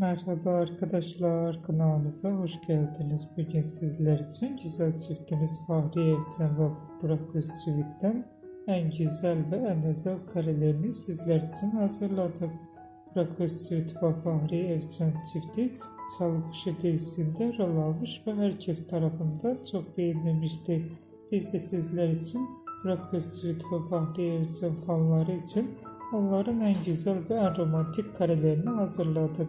Merhaba arkadaşlar, kanalımıza hoş geldiniz. Bugün sizler için güzel çiftimiz Fahri Evcen ve Burak Özçivit'ten en güzel ve en özel karelerini sizler için hazırladık. Burak Özçivit ve Fahri Evcen çifti Çalgıkuşu dizisinde rol almış ve herkes tarafından çok beğenilmişti. Biz de sizler için Burak Özçivit ve Fahri Evcen fanları için onların en güzel ve en romantik karelerini hazırladık.